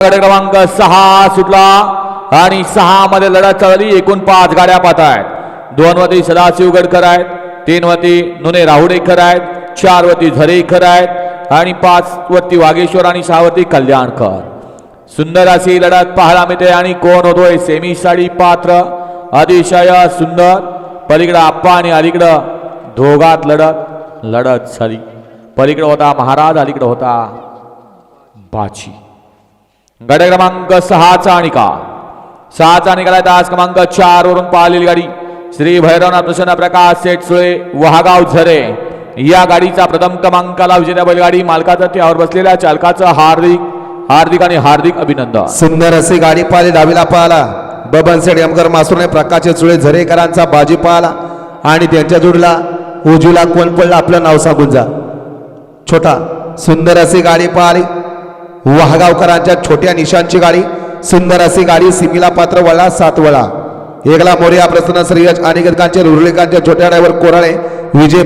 गाड्या क्रमांक सहा सुटला आणि सहा मध्ये लढत चालली. एकूण पाच गाड्या पाहत आहेत. दोन वती सदाशिव गडकर आहेत तीन वती नुने राहुडेकर आहेत चार वती झरेकर आहेत आणि पाच वरती वागेश्वर आणि सहा वरती कल्याणकर. सुंदर अशी लढत पाहायला मिळते आणि कोण होतोय सेमी साडी पात्र? अतिशय सुंदर. पलीकडं आप्पा आणि अलीकडं दोघात लढत लढत झाली. पलीकडं होता महाराज अलीकडं होता बाची गड क्रमांक सहाचा निकाल. सहाचा निकाल आहे तास क्रमांक चार वरून पाहिलेली गाडी. श्री भैरवनाथ प्रसन्न प्रकाश सेठ सुळे वहागाव झरे. या गाडीचा प्रथम क्रमांकाला विजेत्या बैलगाडी मालकाचा. त्यावर बसलेल्या चालकाचं हार्दिक हार्दिक आणि हार्दिक अभिनंदन. सुंदर अशी गाडी पाहिली डावीला पाहिला. बबन सेठ यमकर मासुरने प्रकाशचे सुळे झरेकरांचा बाजी पाहिला. आणि त्यांच्या जोडीला उजूला कोण पडला आपलं नाव सांगून जा. छोटा सुंदर अशी गाडी पाहिली. वाहगावकरांच्या छोट्या निशांची गाडी सुंदर अशी गाडी सिमीला पात्र वळा सात वळा. एकला मोर्या प्रसन्न श्रीयश आणि रुरलेकांच्या छोट्या डायवर कोराळे विजय